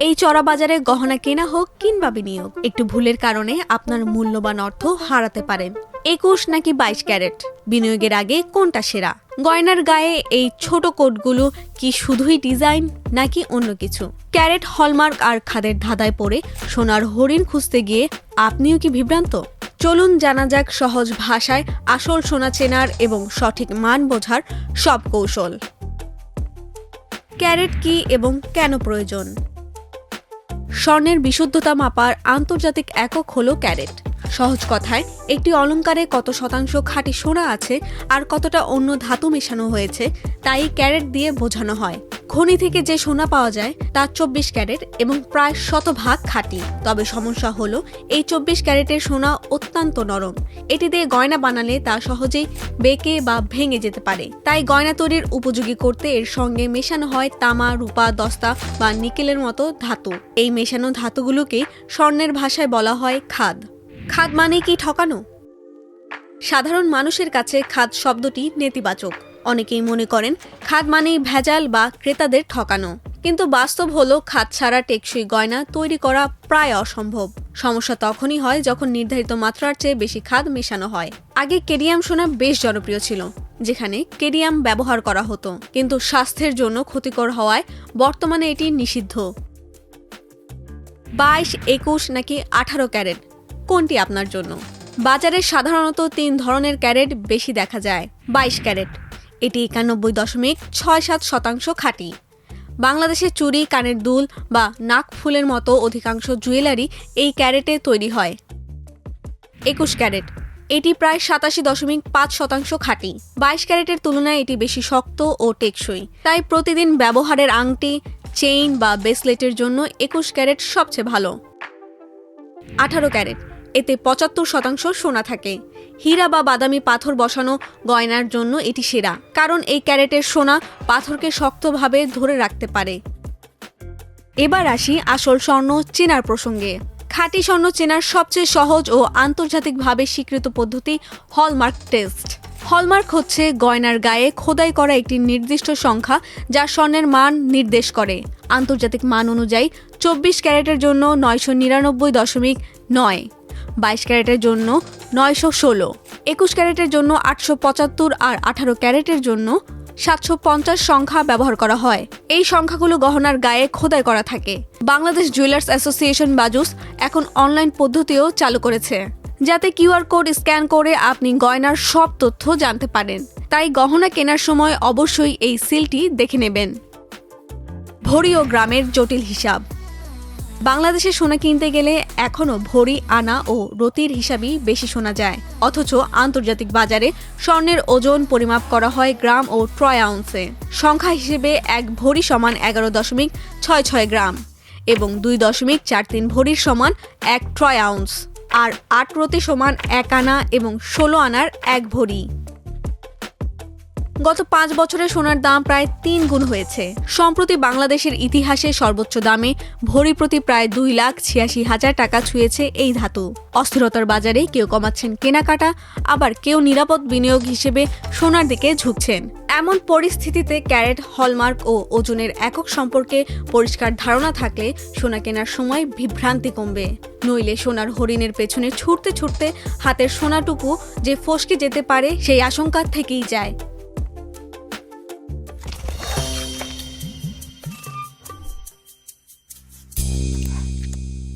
এই চড়া বাজারে গহনা কেনা হোক কিংবা বিনিয়োগ, একটু ভুলের কারণে আপনার মূল্যবান অর্থ হারাতে পারেন একুশ নাকি বাইশ ক্যারেট? বিনিয়োগের আগে কোনটা সেরা? গয়নার গায়ে এই ছোট কোটগুলো কি শুধুই ডিজাইন নাকি অন্য কিছু? ক্যারেট, হলমার্ক আর খাদের ধাঁধায় পড়ে সোনার হরিণ খুঁজতে গিয়ে আপনিও কি বিভ্রান্ত? চলুন জানা যাক সহজ ভাষায় আসল সোনা চেনার এবং সঠিক মান বোঝার সব কৌশল। ক্যারেট কি এবং কেন প্রয়োজন? স্বর্ণের বিশুদ্ধতা মাপার আন্তর্জাতিক একক হল ক্যারেট। সহজ কথায়, একটি অলঙ্কারে কত শতাংশ খাঁটি সোনা আছে আর কতটা অন্য ধাতু মেশানো হয়েছে, তাই ক্যারেট দিয়ে বোঝানো হয়। খনি থেকে যে সোনা পাওয়া যায়, তা চব্বিশ ক্যারেট এবং প্রায় শতভাগ খাঁটি। তবে সমস্যা হলো, এই চব্বিশ ক্যারেটের সোনা অত্যন্ত নরম। এটি দিয়ে গয়না বানালে তা সহজেই বেঁকে বা ভেঙে যেতে পারে। তাই গয়না তৈরির উপযোগী করতে এর সঙ্গে মেশানো হয় তামা, রূপা, দস্তা বা নিকেলের মতো ধাতু। এই মেশানো ধাতুগুলোকে স্বর্ণের ভাষায় বলা হয় খাদ। খাদ মানে কি ঠকানো? সাধারণ মানুষের কাছে খাদ শব্দটি নেতিবাচক। অনেকেই মনে করেন, খাদ মানেই ভেজাল বা ক্রেতাদের ঠকানো। কিন্তু বাস্তব হলো, খাদ ছাড়া টেকসই গয়না তৈরি করা প্রায় অসম্ভব। সমস্যা তখনই হয় যখন নির্ধারিত মাত্রার চেয়ে বেশি খাদ মেশানো হয়। আগে কেডিয়াম সোনা বেশ জনপ্রিয় ছিল, যেখানে কেডিয়াম ব্যবহার করা হতো। কিন্তু স্বাস্থ্যের জন্য ক্ষতিকর হওয়ায় বর্তমানে এটি নিষিদ্ধ। বাইশ, একুশ নাকি আঠারো ক্যারেট? কোনটি আপনার জন্য? বাজারে সাধারণত তিন ধরনের ক্যারেট বেশি দেখা যায়। বাইশ ক্যারেট। এটি একানব্বই দশমিক ছয় সাত শতাংশ খাঁটি। বাংলাদেশের চুড়ি কানের দুল বা নাক ফুলের মতো অধিকাংশ জুয়েলারি এই ক্যারেটে তৈরি হয়। একুশ ক্যারেট। এটি প্রায় সাতাশি দশমিক পাঁচ শতাংশ খাঁটি। বাইশ ক্যারেটের তুলনায় এটি বেশি শক্ত ও টেকসই। তাই প্রতিদিন ব্যবহারের আংটি, চেইন বা ব্রেসলেটের জন্য একুশ ক্যারেট সবচেয়ে ভালো। আঠারো ক্যারেট। এতে পঁচাত্তর শতাংশ সোনা থাকে। হীরা বা বাদামি পাথর বসানো গয়নার জন্য এটি সেরা, কারণ এই ক্যারেটের সোনা পাথরকে শক্তভাবে ধরে রাখতে পারে। এবার আসি আসল স্বর্ণ চেনার প্রসঙ্গে। খাঁটি স্বর্ণ চেনার সবচেয়ে সহজ ও আন্তর্জাতিকভাবে স্বীকৃত পদ্ধতি হলমার্ক টেস্ট। হলমার্ক হচ্ছে গয়নার গায়ে খোদাই করা একটি নির্দিষ্ট সংখ্যা যা স্বর্ণের মান নির্দেশ করে। আন্তর্জাতিক মান অনুযায়ী চব্বিশ ক্যারেটের জন্য নয়শো নিরানব্বই দশমিক নয়। বাইশ ক্যারেটের জন্য নয়শো ষোলো, একুশ ক্যারেটের জন্য আটশো পঁচাত্তর আর আঠারো ক্যারেটের জন্য সাতশো পঞ্চাশ সংখ্যা ব্যবহার করা হয়। এই সংখ্যাগুলো গহনার গায়ে খোদাই করা থাকে। বাংলাদেশ জুয়েলার্স অ্যাসোসিয়েশন বাজুস এখন অনলাইন পদ্ধতিও চালু করেছে, যাতে কিউআর কোড স্ক্যান করে আপনি গয়নার সব তথ্য জানতে পারেন। তাই গহনা কেনার সময় অবশ্যই এই সিলটি দেখে নেবেন। ভরি ও গ্রামের জটিল হিসাব। বাংলাদেশে সোনা কিনতে গেলে এখনও ভরি আনা ও রতির হিসাবেই বেশি শোনা যায়। অথচ আন্তর্জাতিক বাজারে স্বর্ণের ওজন পরিমাপ করা হয় গ্রাম ও ট্রয় আউন্সে সংখ্যা হিসেবে এক ভরি সমান এগারো দশমিক ছয় ছয় গ্রাম এবং দুই দশমিক চার তিন ভরির সমান এক ট্রয় আউন্স আর আট রতি সমান এক আনা এবং ষোলো আনার এক ভরি। গত পাঁচ বছরে সোনার দাম প্রায় তিন গুণ হয়েছে। সম্প্রতি বাংলাদেশের ইতিহাসে সর্বোচ্চ দামে ভরি প্রতি প্রায় দুই লাখ ছিয়াশি হাজার টাকা ছুঁয়েছে এই ধাতু। অস্থিরতার বাজারে কেউ কমাচ্ছেন কেনাকাটা, আবার কেউ নিরাপদ বিনিয়োগ হিসেবে সোনার দিকে ঝুঁকছেন। এমন পরিস্থিতিতে ক্যারেট, হলমার্ক ও ওজনের একক সম্পর্কে পরিষ্কার ধারণা থাকলে সোনা কেনার সময় বিভ্রান্তি কমবে। নইলে সোনার হরিণের পেছনে ছুটতে ছুটতে হাতের সোনাটুকু যে ফসকে যেতে পারে সেই আশঙ্কা থেকেই যায়।